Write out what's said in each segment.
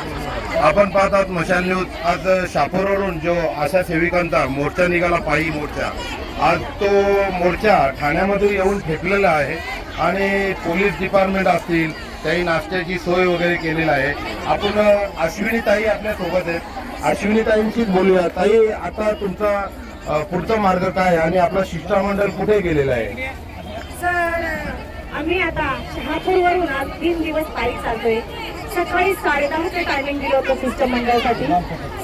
आपण पाहतात मशाल न्यूज. आज शापूरवरून जो आशा सेविकांचा मोर्चा निघाला पायी मोर्चा. आज तो मोर्चा ठाण्यामधून येऊन ठेपलेला आहे आणि पोलीस डिपार्टमेंट असतील त्याही नाश्त्याची सोय वगैरे केलेली आहे. आपण अश्विनी ताई आपल्यासोबत आहेत. अश्विनी ताईंशीच बोलूया. ताई आता तुमचा पुढचा मार्ग काय आहे? आणि आपला शिष्टमंडळ कुठे गेलेला आहे? सर आम्ही आता शहापूरवरून आज तीन दिवस पायी चालतोय. सकाळी साडेदहा दहाचे टायमिंग दिलं होतं शिष्टमंडळासाठी.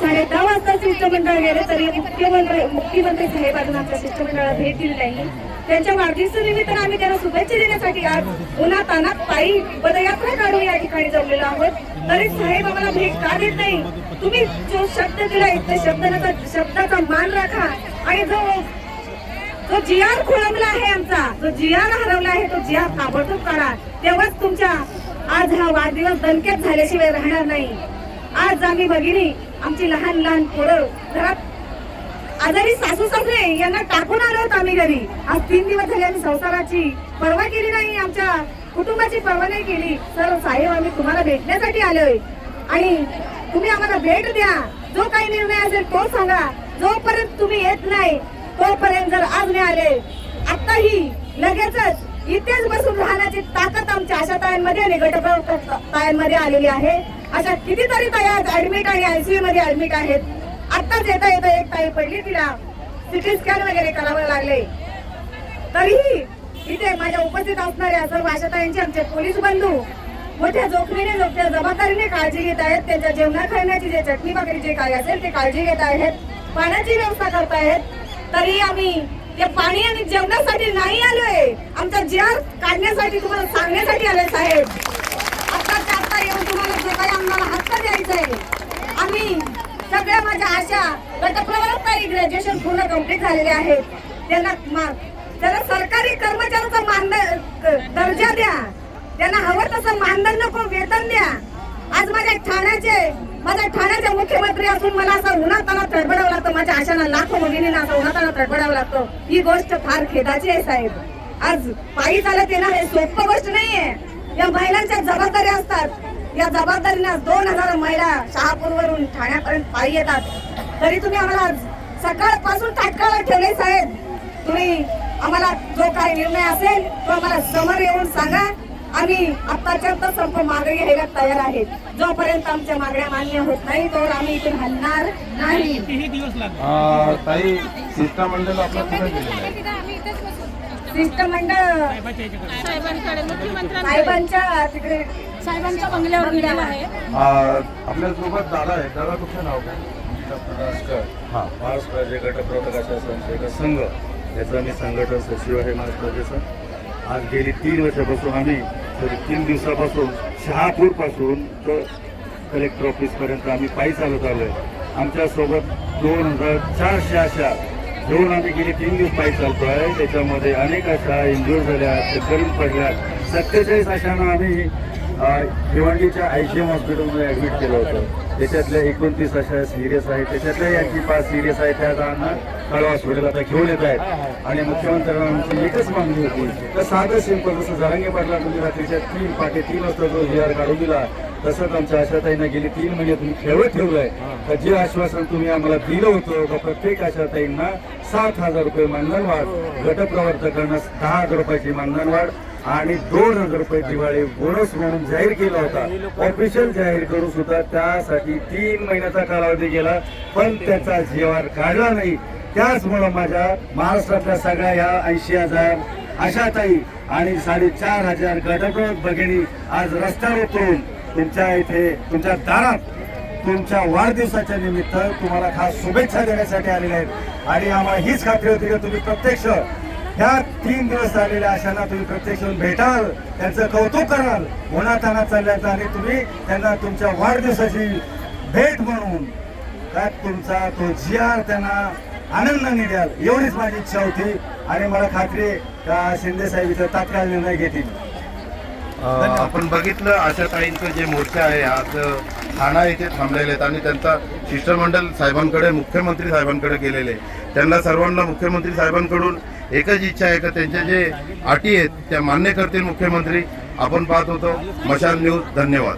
साडेदहा वाजता शिष्टमंडळ गेलं तरी मुख्यमंत्री मुख्यमंत्री साहेबांना आमच्या शिष्टमंडळाला भेट दिली नाही. त्यांच्या वाढदिवसानिमित्तानं आम्ही त्यांना शुभेच्छा देण्यासाठी आज उन्हात तानात पायी पदयात्रा काढून या ठिकाणी जमलेलो आहोत. तरी साहेब आम्हाला भेट का देत नाही? तुम्ही जो शब्द दिलाय त्या शब्दाचा शब्दाचा मान राखा. आणि जो जो जियार खोळंबला आहे आमचा जो जियार हरवला आहे तो जियार ताबडतोब काढा. तेव्हाच तुमच्या आज हा वाढदिवस दणक्यात झाल्याशिवाय राहणार नाही. आज आम्ही भगिनी आमची लहान लहान पोरं घरात आजारी सासू सासरे यांना टाकून आलो होतो आम्ही घरी. आज तीन दिवस झाले आम्ही संसाराची पर्वा केली नाही आमच्या कुटुंबाची पर्वा नाही केली. सर साहेब आम्ही तुम्हाला भेटण्यासाठी आलोय. आणि तुम्ही आम्हाला भेट द्या. जो काही निर्णय असेल तो सांगा. जोपर्यंत तुम्ही येत नाही तोपर्यंत जर आज नाही आले आताही लगेचच इथेच बसून राहण्याची ताकद आमच्या अशा तायांमध्ये आणि गटप्रवर्तक तायांमध्ये आलेली आहे. अशा कितीतरी ताया ऍडमिट आणि आयसीयू मध्ये ऍडमिट आहेत. आताच येता येता एक ताई पडली तिला. सिटी स्कॅन वगैरे करावं लागले. तरीही इथे माझ्या उपस्थित असणाऱ्या सर्व आशाताईंचे आमचे पोलीस बंधू मोठ्या जोखमीने मोठ्या जबाबदारीने काळजी घेत आहेत. त्यांच्या जेवणा खाण्याची जे चटणी वगैरे जे काय असेल ते काळजी घेत आहेत. पाण्याची व्यवस्था करतायत. तरी आम्ही ते पाणी आणि जेवणासाठी नाही आलोय. आमचा जर काढण्यासाठी तुम्हाला सांगण्यासाठी आलोय साहेब. आता आता येऊन तुम्हाला जो काही आम्हाला हक्क द्यायचा आहे आम्ही सगळ्या माझ्या आशा गटप्रवर्तक काही ग्रॅज्युएशन पूर्ण कंप्लीट झालेले आहेत. त्यांना त्याला सरकारी कर्मचाऱ्याचा मानधन दर्जा द्या. त्यांना हवं तसं मानधन नको वेतन द्या. आज माझ्या ठाण्याचे माझ्या ठाण्याचे मुख्यमंत्री असून मला असं उन्हाताना तडबडावं लागतं. माझ्या आशांना लाखो मुलींना असं उन्हाताना तडबडावं लागतं. ही गोष्ट फार खेदाची आहे साहेब. आज पायी चालत येणार हे सोपं गोष्ट नाहीये. या महिलांच्या जबाबदाऱ्या असतात. या जबाबदारीने दोन हजार महिला शहापूरवरून ठाण्यापर्यंत पायी येतात. तरी तुम्ही आम्हाला सकाळपासून ताटकाळात ठेवले साहेब. तुम्ही आम्हाला जो काही निर्णय असेल तो आम्हाला समोर येऊन आम्ही आत्ताच्या आत्ता संप मागणी घ्यायला तयार आहेत. जोपर्यंत आमच्या मागण्या मान्य होत नाही तोवर आम्ही इथून हलणार नाही. अ, ताई शिष्टमंडळ आपलं कुठे गेलेलं आहे. शिष्टमंडळ साहेबांकडे मुख्यमंत्र्यांकडे. साहेबांच्या तिकडे. साहेबांच्या बंगल्यावर गेलेला आहे. अ, आपल्यासोबत दादा आहे दादा तुमचं नाव काय? नमस्कार हा. महाराष्ट्र राज्य संघ. याचा मी संघटन सचिव आहे महाराष्ट्राचा आज गेली तीन वर्षापासून आम्ही तर तीन दिवसापासून शहापूरपासून तर कलेक्टर ऑफिसपर्यंत आम्ही पायी चालत आलो आहे आमच्यासोबत दोन हजार चारशे अशा घेऊन आम्ही गेले तीन दिवस पायी चालतो आहे त्याच्यामध्ये अनेक अशा इंजुर झाल्या करून पडल्या. सत्तेचाळीस अशांना आम्ही अ, भिवंडीच्या आयसीएम हॉस्पिटलमध्ये ॲडमिट केलं होतं. त्याच्यातल्या एकोणतीस अशा सिरियस आहेत. त्याच्यातल्या आणखी पाच सिरियस आहेत त्या जणांना हॉस्पिटल आता घेऊन येत आहेत. आणि मुख्यमंत्र्यांना आमची एकच मागणी होती. तर साधं सिंपल जसं जरांगे पाटला तुम्ही रात्रीच्या तीन पाटे तीन वाजता जो हिआर आर काढून दिला तसंच आमच्या आशाताईंना गेली तीन महिने तुम्ही खेळत ठेवलंय. तर जे आश्वासन तुम्ही आम्हाला दिलं होतं का प्रत्येक आशाताईंना सात हजार रुपये मानधन वाढ गटप्रवर्तकांना दहा हजार रुपयाची मानधन वाढ आणि दोन हजार रुपये दिवाळी बोनस म्हणून जाहीर केला होता. ऑफिशियल जाहीर करून सुद्धा त्यासाठी तीन महिन्याचा कालावधी गेला पण त्याचा जीवार काढला नाही. त्याचमुळं माझ्या महाराष्ट्रातल्या सगळ्या ह्या ऐंशी हजार आशाताई आणि साडेचार हजार गटप्रवर्तक भगिनी आज रस्त्यावर उतरून तुमच्या इथे तुमच्या दारात तुमच्या वाढदिवसाच्या निमित्त तुम्हाला खास शुभेच्छा देण्यासाठी आलेल्या आहेत. आणि आम्हाला हीच खात्री होती की तुम्ही प्रत्यक्ष ह्या तीन दिवस झालेल्या अशांना तुम्ही प्रत्यक्ष येऊन भेटाल त्यांचं कौतुक कराल उन्हाताना चालल्याचं आणि तुम्ही त्यांना तुमच्या वाढदिवसाची भेट म्हणून. काय तुमचा तो जी आर त्यांना आनंदाने द्याल. एवढीच माझी इच्छा होती आणि मला खात्री का शिंदे साहेब इथं तात्काळ निर्णय घेतील. आपण बघितलं आशाताईंचं जे मोर्चा आहे आज ठाणा येथे थांबलेले आहेत आणि त्यांचा शिष्टमंडळ साहेबांकडे मुख्यमंत्री साहेबांकडे गेलेले त्यांना सर्वांना मुख्यमंत्री साहेबांकडून एकच इच्छा आहे का त्यांच्या जे अटी आहेत त्या मान्य करतील मुख्यमंत्री. आपण पाहत होतो मशाल न्यूज धन्यवाद.